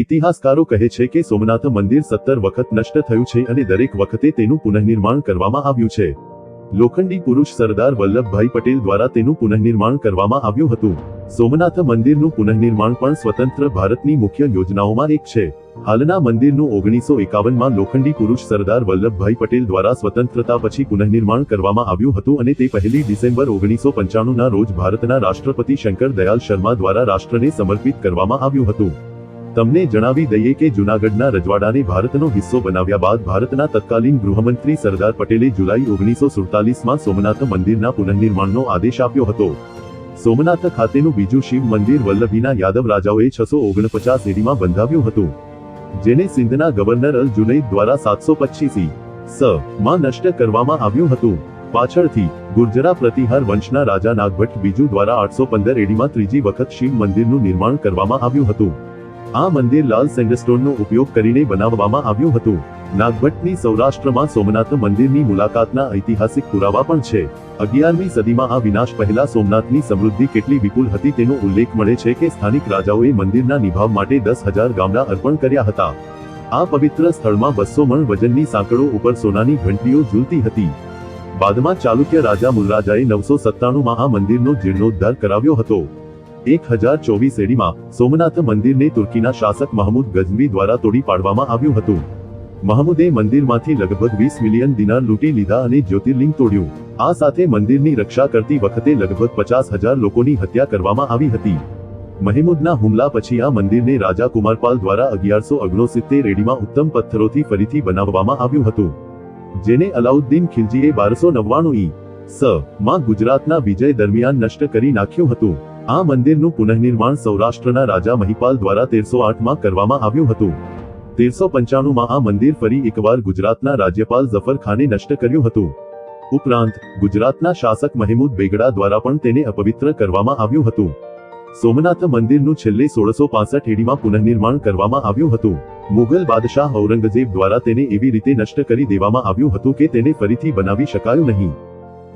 ઇતિહાસકારો કહે છે કે સોમનાથ મંદિર સત્તર વખત નષ્ટ થયું છે અને દરેક વખતે તેનું પુનઃનિર્માણ કરવામાં આવ્યું છે. લોખંડી પુરુષ સરદાર વલ્લભભાઈ પટેલ દ્વારા તેનું પુનઃનિર્માણ કરવામાં આવ્યું હતું. સોમનાથ મંદિરનું પુનઃનિર્માણ પણ સ્વતંત્ર ભારતની મુખ્ય યોજનાઓમાં એક છે. હાલના મંદિરનું ઓગણીસો એકાવનમાં લોખંડી પુરુષ સરદાર વલ્લભભાઈ પટેલ દ્વારા સ્વતંત્રતા પછી પુનઃનિર્માણ કરવામાં આવ્યું હતું અને તે પહેલી ડિસેમ્બર ઓગણીસો પંચાણુંના રોજ ભારતના રાષ્ટ્રપતિ શંકર દયાલ શર્મા દ્વારા રાષ્ટ્રને સમર્પિત કરવામાં આવ્યું હતું. તમને જણાવી દઈએ કે જૂનાગઢના રજવાડાને ભારતનો હિસ્સો બનાવ્યા બાદ ભારતના તત્કાલીન ગૃહમંત્રી સરદાર પટેલે જુલાઈ ઓગણીસો સુડતાલીસમાં સોમનાથ મંદિરના પુનઃનિર્માણનો આદેશ આપ્યો હતો. સોમનાથ ખાતેનું બીજું શિવ મંદિર વલ્લભીના યાદવ રાજાઓએ છસો ઓગણપચાસ એડીમાં બંધાવ્યું હતું. જેને સિંધના ગવર્નર અલ જુનૈદ દ્વારા સાતસો પચીસી સ માં નષ્ટ કરવામાં આવ્યું હતું. પાછળથી ગુર્જરા પ્રતિહાર વંશના રાજા નાગભટ્ટ બીજુ દ્વારા આઠસો પંદર એડીમાં ત્રીજી વખત શિવ મંદિરનું નિર્માણ કરવામાં આવ્યું હતું. આ મંદિર લાલ સેન્ડસ્ટોનનો ઉપયોગ કરીને બનાવવામાં આવ્યું હતું. નાગભટ્ટની સૌરાષ્ટ્રમાં સોમનાથ મંદિરની મુલાકાતના ઐતિહાસિક પુરાવા પણ છે. અગિયારમી સદીમાં આ વિનાશ પહેલા સોમનાથની સમૃદ્ધિ કેટલી વિપુલ હતી તેનો ઉલ્લેખ મળે છે કે સ્થાનિક રાજાઓએ મંદિરના નિભાવ માટે દસ હજાર ગામડા અર્પણ કર્યા હતા. આ પવિત્ર સ્થળમાં બસો મણ વજનની સાંકળો ઉપર સોનાની ઘંટીઓ ઝૂલતી હતી. બાદમાં ચાલુક્ય રાજા મુલરાજાએ નવસો સત્તાણુંમાં આ મંદિરનો જીર્ણોદ્ધાર કરાવ્યો હતો. એક હજાર ચોવીસ એડીમાં સોમનાથ મંદિરને તુર્કીના શાસક મહમૂદ ગઝનવી દ્વારા તોડી પાડવામાં આવ્યું હતું. મહમૂદે મંદિરમાંથી લગભગ વીસ મિલિયન દિનાર લૂંટી લીધા અને જ્યોતિર્લિંગ તોડ્યું. આ સાથે મંદિરની રક્ષા કરતી વખતે લગભગ પચાસ હજાર લોકોની હત્યા કરવામાં આવી હતી. મહેમૂદના હુમલા પછી આ મંદિરને રાજા કુમારપાલ દ્વારા અગિયારસો ઓગણસિત્તેર એડીમાં ઉત્તમ પથ્થરોથી ફરીથી બનાવવામાં આવ્યું હતું. જેને અલાઉદ્દીન ખિલજીએ બારસો નવ્વાણું ઈ સ માં ગુજરાતના વિજય દરમિયાન નષ્ટ કરી નાખ્યું હતું. આ મંદિરનું પુનઃનિર્માણ સૌરાષ્ટ્રના રાજા મહિપાલ દ્વારા તેરસો આઠમાં કરવામાં આવ્યું હતું. તેરસો પંચાણુંમાં આ મંદિર ફરી એકવાર ગુજરાતના રાજ્યપાલ ઝફર ખાને નષ્ટ કર્યું હતું. ઉપરાંત, ગુજરાતના શાસક મહેમૂદ બેગડા દ્વારા પણ તેને અપવિત્ર કરવામાં આવ્યું હતું. સોમનાથ મંદિરનું છેલ્લે સોળસો પાસઠ એડીમાં પુનઃનિર્માણ કરવામાં આવ્યું હતું. મુઘલ બાદશાહ ઔરંગઝેબ દ્વારા તેને એવી રીતે નષ્ટ કરી દેવામાં આવ્યું હતું કે તેને ફરીથી બનાવી શકાયું નહીં.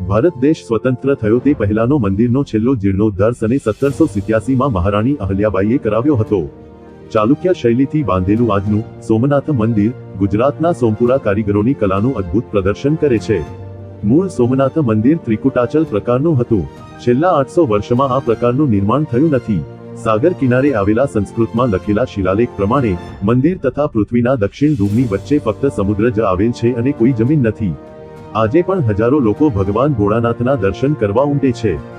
ભારત દેશ સ્વતંત્ર થયો તે પહેલાનો મંદિરનો છેલ્લો જીર્ણોદ્ધાર સને સત્તરસો સિત્યાસીમાં મહારાણી અહલ્યાબાઈએ કરાવ્યો હતો. ચાલુક્ય શૈલીથી બાંધેલું આજનું સોમનાથ મંદિર ગુજરાતના સોમપુરા કારીગરોની કલાનું અદ્ભુત પ્રદર્શન કરે છે. મૂળ સોમનાથ મંદિર ત્રિકુટાચલ પ્રકારનું હતું. છેલ્લા આઠસો વર્ષમાં આ પ્રકારનું નિર્માણ થયું નથી. સાગર કિનારે આવેલા સંસ્કૃતમાં લખેલા શિલાલેખ પ્રમાણે મંદિર તથા પૃથ્વીના દક્ષિણ ધ્રુવની વચ્ચે ફક્ત સમુદ્ર જ આવેલ છે અને કોઈ જમીન નથી. આજે પણ હજારો લોકો ભગવાન ભોળાનાથના દર્શન કરવા ઉમટે છે.